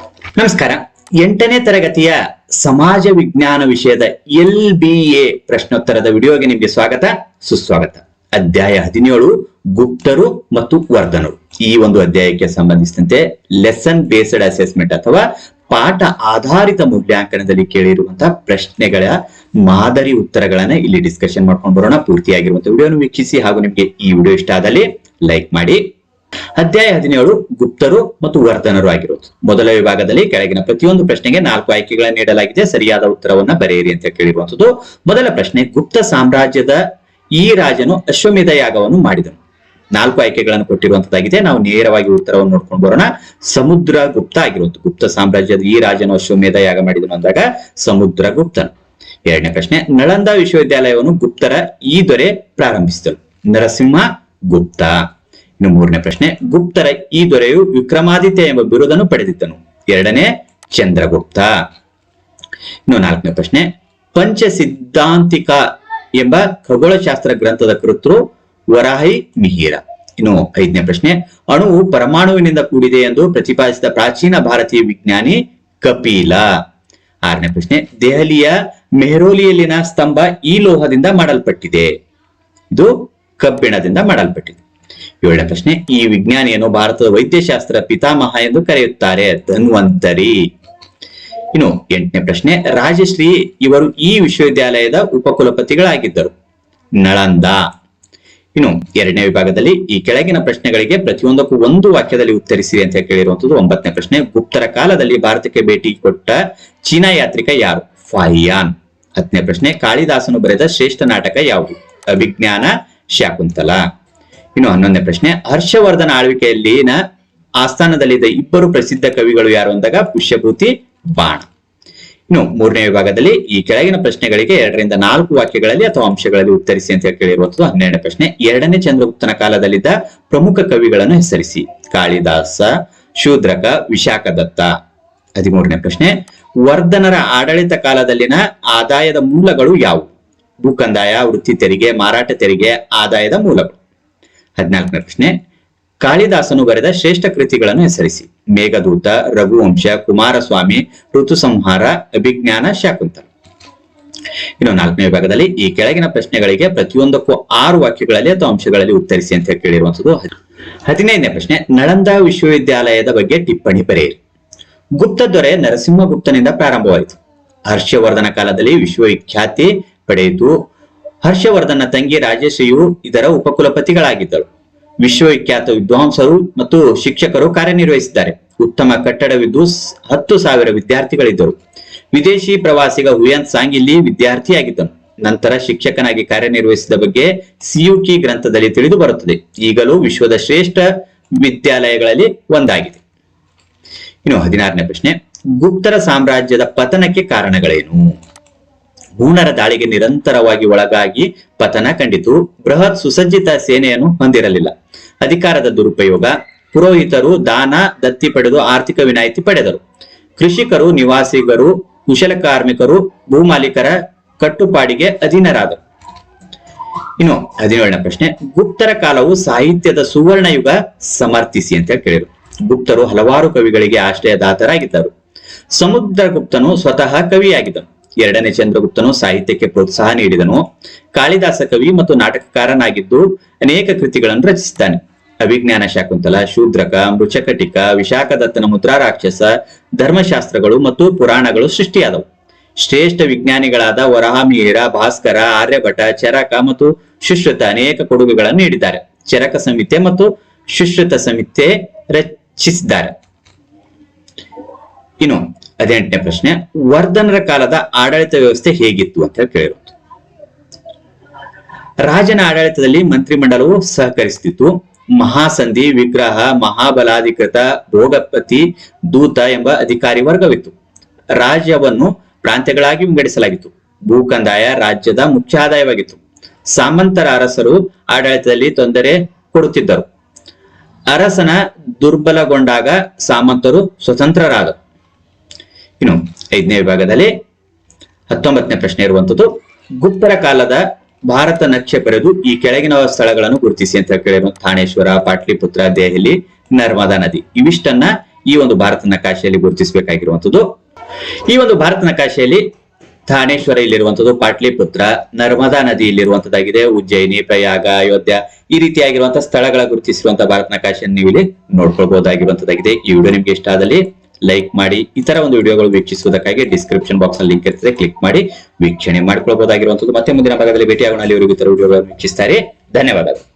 ನಮಸ್ಕಾರ. ಎಂಟನೇ ತರಗತಿಯ ಸಮಾಜ ವಿಜ್ಞಾನ ವಿಷಯದ ಎಲ್ ಬಿ ಎ ಪ್ರಶ್ನೋತ್ತರದ ವಿಡಿಯೋಗೆ ನಿಮಗೆ ಸ್ವಾಗತ, ಸುಸ್ವಾಗತ. ಅಧ್ಯಾಯ ಹದಿನೇಳು, ಗುಪ್ತರು ಮತ್ತು ವರ್ಧನರು. ಈ ಒಂದು ಅಧ್ಯಾಯಕ್ಕೆ ಸಂಬಂಧಿಸಿದಂತೆ ಲೆಸನ್ ಬೇಸ್ಡ್ ಅಸೆಸ್ಮೆಂಟ್ ಅಥವಾ ಪಾಠ ಆಧಾರಿತ ಮೂಲ್ಯಾಂಕನದಲ್ಲಿ ಕೇಳಿರುವಂತಹ ಪ್ರಶ್ನೆಗಳ ಮಾದರಿ ಉತ್ತರಗಳನ್ನ ಇಲ್ಲಿ ಡಿಸ್ಕಷನ್ ಮಾಡ್ಕೊಂಡು ಬರೋಣ. ಪೂರ್ತಿಯಾಗಿರುವಂತಹ ವಿಡಿಯೋನ ವೀಕ್ಷಿಸಿ ಹಾಗೂ ನಿಮಗೆ ಈ ವಿಡಿಯೋ ಇಷ್ಟ ಆದಲ್ಲಿ ಲೈಕ್ ಮಾಡಿ. ಅಧ್ಯಾಯ ಹದಿನೇಳು, ಗುಪ್ತರು ಮತ್ತು ವರ್ಧನರು ಆಗಿರೋದು. ಮೊದಲ ವಿಭಾಗದಲ್ಲಿ ಕೆಳಗಿನ ಪ್ರತಿಯೊಂದು ಪ್ರಶ್ನೆಗೆ ನಾಲ್ಕು ಆಯ್ಕೆಗಳನ್ನು ನೀಡಲಾಗಿದೆ. ಸರಿಯಾದ ಉತ್ತರವನ್ನ ಬರೆಯಿರಿ ಅಂತ ಕೇಳಿರುವಂತದ್ದು. ಮೊದಲ ಪ್ರಶ್ನೆ, ಗುಪ್ತ ಸಾಮ್ರಾಜ್ಯದ ಈ ರಾಜನು ಅಶ್ವಮೇಧ ಯಾಗವನ್ನು ಮಾಡಿದನು. ನಾಲ್ಕು ಆಯ್ಕೆಗಳನ್ನು ಕೊಟ್ಟಿರುವಂತದ್ದಾಗಿದೆ. ನಾವು ನೇರವಾಗಿ ಉತ್ತರವನ್ನು ನೋಡ್ಕೊಂಡು ಬರೋಣ. ಸಮುದ್ರ ಗುಪ್ತ ಆಗಿರುವಂತ ಗುಪ್ತ ಸಾಮ್ರಾಜ್ಯದ ಈ ರಾಜನು ಅಶ್ವಮೇಧ ಯಾಗ ಮಾಡಿದನು ಅಂದಾಗ ಸಮುದ್ರ ಗುಪ್ತನು. ಎರಡನೇ ಪ್ರಶ್ನೆ, ನಳಂದ ವಿಶ್ವವಿದ್ಯಾಲಯವನ್ನು ಗುಪ್ತರ ಈ ದೊರೆ ಪ್ರಾರಂಭಿಸಿದರು ನರಸಿಂಹ ಗುಪ್ತ. ಇನ್ನು ಮೂರನೇ ಪ್ರಶ್ನೆ, ಗುಪ್ತರ ಈ ದೊರೆಯು ವಿಕ್ರಮಾದಿತ್ಯ ಎಂಬ ಬಿರುದನ್ನು ಪಡೆದಿದ್ದನು. ಎರಡನೇ, ಚಂದ್ರಗುಪ್ತ. ಇನ್ನು ನಾಲ್ಕನೇ ಪ್ರಶ್ನೆ ಪಂಚ ಸಿದ್ಧಾಂತಿಕ ಎಂಬ ಖಗೋಳಶಾಸ್ತ್ರ ಗ್ರಂಥದ ಕೃತೃ ವರಾಹಿ ಮಿಹಿರ. ಇನ್ನು ಐದನೇ ಪ್ರಶ್ನೆ, ಅಣುವು ಪರಮಾಣುವಿನಿಂದ ಕೂಡಿದೆ ಎಂದು ಪ್ರತಿಪಾದಿಸಿದ ಪ್ರಾಚೀನ ಭಾರತೀಯ ವಿಜ್ಞಾನಿ ಕಪಿಲ. ಆರನೇ ಪ್ರಶ್ನೆ, ದೆಹಲಿಯ ಮೆಹರೋಲಿಯಲ್ಲಿನ ಸ್ತಂಭ ಈ ಲೋಹದಿಂದ ಮಾಡಲ್ಪಟ್ಟಿದೆ. ಇದು ಕಬ್ಬಿಣದಿಂದ ಮಾಡಲ್ಪಟ್ಟಿದೆ. ಏಳನೇ ಪ್ರಶ್ನೆ, ಈ ವಿಜ್ಞಾನಿಯನ್ನು ಭಾರತದ ವೈದ್ಯಶಾಸ್ತ್ರ ಪಿತಾಮಹ ಎಂದು ಕರೆಯುತ್ತಾರೆ ಧನ್ವಂತರಿ ಇನ್ನು ಎಂಟನೇ ಪ್ರಶ್ನೆ, ರಾಜಶ್ರೀ ಇವರು ಈ ವಿಶ್ವವಿದ್ಯಾಲಯದ ಉಪಕುಲಪತಿಗಳಾಗಿದ್ದರು. ನಳಂದ. ಇನ್ನು ಎರಡನೇ ವಿಭಾಗದಲ್ಲಿ ಈ ಕೆಳಗಿನ ಪ್ರಶ್ನೆಗಳಿಗೆ ಪ್ರತಿಯೊಂದಕ್ಕೂ ಒಂದು ವಾಕ್ಯದಲ್ಲಿ ಉತ್ತರಿಸಿರಿ ಅಂತ ಕೇಳಿರುವಂತದ್ದು ಒಂಬತ್ತನೇ ಪ್ರಶ್ನೆ, ಗುಪ್ತರ ಕಾಲದಲ್ಲಿ ಭಾರತಕ್ಕೆ ಭೇಟಿ ಕೊಟ್ಟ ಚೀನಾ ಯಾತ್ರಿಕ ಯಾರು? ಫಾಹಿಯಾನ್ ಹತ್ತನೇ ಪ್ರಶ್ನೆ, ಕಾಳಿದಾಸನು ಬರೆದ ಶ್ರೇಷ್ಠ ನಾಟಕ ಯಾವುದು? ಅಭಿಜ್ಞಾನ ಶಾಕುಂತಲ. ಇನ್ನು ಹನ್ನೊಂದನೇ ಪ್ರಶ್ನೆ, ಹರ್ಷವರ್ಧನ ಆಳ್ವಿಕೆಯಲ್ಲಿನ ಆಸ್ಥಾನದಲ್ಲಿದ್ದ ಇಬ್ಬರು ಪ್ರಸಿದ್ಧ ಕವಿಗಳು ಯಾರು ಅಂದಾಗ ಪುಷ್ಯಭೂತಿ ಬಾಣ. ಇನ್ನು ಮೂರನೇ ವಿಭಾಗದಲ್ಲಿ ಈ ಕೆಳಗಿನ ಪ್ರಶ್ನೆಗಳಿಗೆ ಎರಡರಿಂದ ನಾಲ್ಕು ವಾಕ್ಯಗಳಲ್ಲಿ ಅಥವಾ ಅಂಶಗಳಲ್ಲಿ ಉತ್ತರಿಸಿ ಅಂತ ಕೇಳಿರುವಂತದ್ದು ಹನ್ನೆರಡನೇ ಪ್ರಶ್ನೆ, ಎರಡನೇ ಚಂದ್ರಗುಪ್ತನ ಕಾಲದಲ್ಲಿದ್ದ ಪ್ರಮುಖ ಕವಿಗಳನ್ನು ಹೆಸರಿಸಿ. ಕಾಳಿದಾಸ, ಶೂದ್ರಕ, ವಿಶಾಖದತ್ತ. ಹದಿಮೂರನೇ ಪ್ರಶ್ನೆ, ವರ್ಧನರ ಆಡಳಿತ ಕಾಲದಲ್ಲಿನ ಆದಾಯದ ಮೂಲಗಳು ಯಾವುವು? ಭೂಕಂದಾಯ, ವೃತ್ತಿ ತೆರಿಗೆ, ಮಾರಾಟ ತೆರಿಗೆ, ಆದಾಯದ ಮೂಲಗಳು. ಹದಿನಾಲ್ಕನೇ ಪ್ರಶ್ನೆ. ಕಾಳಿದಾಸನು ಬರೆದ ಶ್ರೇಷ್ಠ ಕೃತಿಗಳನ್ನು ಹೆಸರಿಸಿ. ಮೇಘದೂತ, ರಘುವಂಶ, ಕುಮಾರಸ್ವಾಮಿ ಋತು ಸಂಹಾರ ಅಭಿಜ್ಞಾನ, ಶಾಕುಂತಲ. ಇನ್ನು ನಾಲ್ಕನೇ ವಿಭಾಗದಲ್ಲಿ ಈ ಕೆಳಗಿನ ಪ್ರಶ್ನೆಗಳಿಗೆ ಪ್ರತಿಯೊಂದಕ್ಕೂ ಆರು ವಾಕ್ಯಗಳಲ್ಲಿ ಅಥವಾ ಅಂಶಗಳಲ್ಲಿ ಉತ್ತರಿಸಿ ಅಂತ ಕೇಳಿರುವಂತದ್ದು ಹದಿನೈದನೇ ಪ್ರಶ್ನೆ. ನಳಂದ ವಿಶ್ವವಿದ್ಯಾಲಯದ ಬಗ್ಗೆ ಟಿಪ್ಪಣಿ ಬರೆಯಿರಿ. ಗುಪ್ತ ದೊರೆ ನರಸಿಂಹಗುಪ್ತನಿಂದ ಪ್ರಾರಂಭವಾಯಿತು. ಹರ್ಷವರ್ಧನ ಕಾಲದಲ್ಲಿ ವಿಶ್ವವಿಖ್ಯಾತಿ ಪಡೆಯಿತು. ಹರ್ಷವರ್ಧನ ತಂಗಿ ರಾಜಶ್ರೀಯು ಇದರ ಉಪಕುಲಪತಿಗಳಾಗಿದ್ದರು ವಿಶ್ವವಿಖ್ಯಾತ ವಿದ್ವಾಂಸರು ಮತ್ತು ಶಿಕ್ಷಕರು ಕಾರ್ಯನಿರ್ವಹಿಸಿದ್ದಾರೆ. ಉತ್ತಮ ಕಟ್ಟಡವಿದ್ದು ಹತ್ತು ಸಾವಿರ ವಿದ್ಯಾರ್ಥಿಗಳಿದ್ದರು. ವಿದೇಶಿ ಪ್ರವಾಸಿಗ ಹುಯಂತ್ ಸಾಂಗ್ ಇಲ್ಲಿ ವಿದ್ಯಾರ್ಥಿಯಾಗಿದ್ದನು. ನಂತರ ಶಿಕ್ಷಕನಾಗಿ ಕಾರ್ಯನಿರ್ವಹಿಸಿದ ಬಗ್ಗೆ ಸಿಯುಕಿ ಗ್ರಂಥದಲ್ಲಿ ತಿಳಿದು ಬರುತ್ತದೆ. ಈಗಲೂ ವಿಶ್ವದ ಶ್ರೇಷ್ಠ ವಿದ್ಯಾಲಯಗಳಲ್ಲಿ ಒಂದಾಗಿದೆ. ಇನ್ನು ಹದಿನಾರನೇ ಪ್ರಶ್ನೆ, ಗುಪ್ತರ ಸಾಮ್ರಾಜ್ಯದ ಪತನಕ್ಕೆ ಕಾರಣಗಳೇನು? ಹೂಣರ ದಾಳಿಗೆ ನಿರಂತರವಾಗಿ ಒಳಗಾಗಿ ಪತನ ಕಂಡಿತು. ಬೃಹತ್ ಸುಸಜ್ಜಿತ ಸೇನೆಯನ್ನು ಹೊಂದಿರಲಿಲ್ಲ. ಅಧಿಕಾರದ ದುರುಪಯೋಗ, ಪುರೋಹಿತರು ದಾನ, ದತ್ತಿ ಪಡೆದು ಆರ್ಥಿಕ ವಿನಾಯಿತಿ ಪಡೆದರು. ಕೃಷಿಕರು, ನಿವಾಸಿಗರು, ಕುಶಲ ಕಾರ್ಮಿಕರು ಭೂಮಾಲೀಕರ ಕಟ್ಟುಪಾಡಿಗೆ ಅಧೀನರಾದರು. ಇನ್ನು ಹದಿನೇಳನೇ ಪ್ರಶ್ನೆ, ಗುಪ್ತರ ಕಾಲವು ಸಾಹಿತ್ಯದ ಸುವರ್ಣ ಯುಗ ಸಮರ್ಥಿಸಿ ಅಂತ ಕೇಳಿದರು. ಗುಪ್ತರು ಹಲವಾರು ಕವಿಗಳಿಗೆ ಆಶ್ರಯದಾತರಾಗಿದ್ದರು. ಸಮುದ್ರಗುಪ್ತನು ಸ್ವತಃ ಕವಿಯಾಗಿದ್ದನು. ಎರಡನೇ ಚಂದ್ರಗುಪ್ತನು ಸಾಹಿತ್ಯಕ್ಕೆ ಪ್ರೋತ್ಸಾಹ ನೀಡಿದನು. ಕಾಳಿದಾಸ ಕವಿ ಮತ್ತು ನಾಟಕಕಾರನಾಗಿದ್ದು ಅನೇಕ ಕೃತಿಗಳನ್ನು ರಚಿಸಿದ್ದಾನೆ ಅಭಿಜ್ಞಾನ ಶಾಕುಂತಲ, ಶೂದ್ರಕ, ಮೃಚಕಟಿಕ, ವಿಶಾಖದತ್ತನ ಮುದ್ರಾರಾಕ್ಷಸ ಧರ್ಮಶಾಸ್ತ್ರಗಳು ಮತ್ತು ಪುರಾಣಗಳು ಸೃಷ್ಟಿಯಾದವು. ಶ್ರೇಷ್ಠ ವಿಜ್ಞಾನಿಗಳಾದ ವರಹಾಮಿಹಿರ ಭಾಸ್ಕರ ಆರ್ಯಭಟ ಚರಕ ಮತ್ತು ಶುಶ್ರುತ ಅನೇಕ ಕೊಡುಗೆಗಳನ್ನು ನೀಡಿದ್ದಾರೆ. ಚರಕ ಸಂಹಿತೆ ಮತ್ತು ಶುಶ್ರುತ ಸಂಹಿತೆ ರಚಿಸಿದ್ದಾರೆ. ಇನ್ನು ಹದಿನೆಂಟನೇ ಪ್ರಶ್ನೆ, ವರ್ಧನರ ಕಾಲದ ಆಡಳಿತ ವ್ಯವಸ್ಥೆ ಹೇಗಿತ್ತು ಅಂತ ಕೇಳಿರೋದು. ರಾಜನ ಆಡಳಿತದಲ್ಲಿ ಮಂತ್ರಿಮಂಡಲವು ಸಹಕರಿಸುತ್ತಿತ್ತು ಮಹಾಸಂಧಿ, ವಿಗ್ರಹ, ಮಹಾಬಲಾಧಿಕೃತ, ಭೋಗಪತಿ, ದೂತ ಎಂಬ ಅಧಿಕಾರಿ ವರ್ಗವಿತ್ತು. ರಾಜ್ಯವನ್ನು ಪ್ರಾಂತ್ಯಗಳಾಗಿ ವಿಂಗಡಿಸಲಾಗಿತ್ತು. ಭೂಕಂದಾಯ ರಾಜ್ಯದ ಮುಖ್ಯ ಆದಾಯವಾಗಿತ್ತು ಸಾಮಂತರ ಅರಸರು ಆಡಳಿತದಲ್ಲಿ ತೊಂದರೆ ಕೊಡುತ್ತಿದ್ದರು. ಅರಸನ ದುರ್ಬಲಗೊಂಡಾಗ ಸಾಮಂತರು ಸ್ವತಂತ್ರರಾದರು. ಇನ್ನು ಐದನೇ ವಿಭಾಗದಲ್ಲಿ ಹತ್ತೊಂಬತ್ತನೇ ಪ್ರಶ್ನೆ ಇರುವಂತದ್ದು, ಗುಪ್ತರ ಕಾಲದ ಭಾರತ ನಕ್ಷೆ ಬರೆದು ಈ ಕೆಳಗಿನ ಸ್ಥಳಗಳನ್ನು ಗುರುತಿಸಿ ಅಂತ ಕೇಳಿರೋ ಥಾಣೇಶ್ವರ ಪಾಟ್ಲಿಪುತ್ರ, ದೆಹಲಿ, ನರ್ಮದಾ ನದಿ. ಇವಿಷ್ಟನ್ನ ಈ ಒಂದು ಭಾರತ ನಕಾಶೆಯಲ್ಲಿ ಗುರುತಿಸಬೇಕಾಗಿರುವಂತದ್ದು. ಈ ಒಂದು ಭಾರತ ನಕಾಶೆಯಲ್ಲಿ ಥಾಣೇಶ್ವರ ಇಲ್ಲಿರುವಂತದ್ದು, ಪಾಟ್ಲಿಪುತ್ರ, ನರ್ಮದಾ ನದಿ ಇಲ್ಲಿರುವಂತದ್ದಾಗಿದೆ. ಉಜ್ಜಯಿನಿ, ಪ್ರಯಾಗ, ಅಯೋಧ್ಯ ಈ ರೀತಿಯಾಗಿರುವಂತಹ ಸ್ಥಳಗಳ ಗುರುತಿಸಿರುವಂತಹ ಭಾರತ ನಕಾಶೆಯನ್ನು ನೀವು ಇಲ್ಲಿ ನೋಡ್ಕೊಳ್ಬಹುದಾಗಿರುವಂತದ್ದಾಗಿದೆ. ಈ ವಿಡಿಯೋ ನಿಮ್ಗೆ ಇಷ್ಟ ಆದಲ್ಲಿ ಲೈಕ್ ಮಾಡಿ ಇತರ ಒಂದು ವಿಡಿಯೋಗಳು ವೀಕ್ಷಿಸುವುದಕ್ಕಾಗಿ ಡಿಸ್ಕ್ರಿಪ್ಷನ್ ಬಾಕ್ಸ್ನಲ್ಲಿ ಲಿಂಕ್ ಇರ್ತದೆ ಕ್ಲಿಕ್ ಮಾಡಿ, ವೀಕ್ಷಣೆ ಮಾಡ್ಕೊಳ್ಬಹುದಾಗಿರುವಂತದ್ದು ಮತ್ತೆ ಮುಂದಿನ ಭಾಗದಲ್ಲಿ ಭೇಟಿಯಾಗೋಣ. ಅಲ್ಲಿವರೆಗೂ ಇತರ ವಿಡಿಯೋಗಳನ್ನು ವೀಕ್ಷಿಸ್ತಾರೆ. ಧನ್ಯವಾದಗಳು.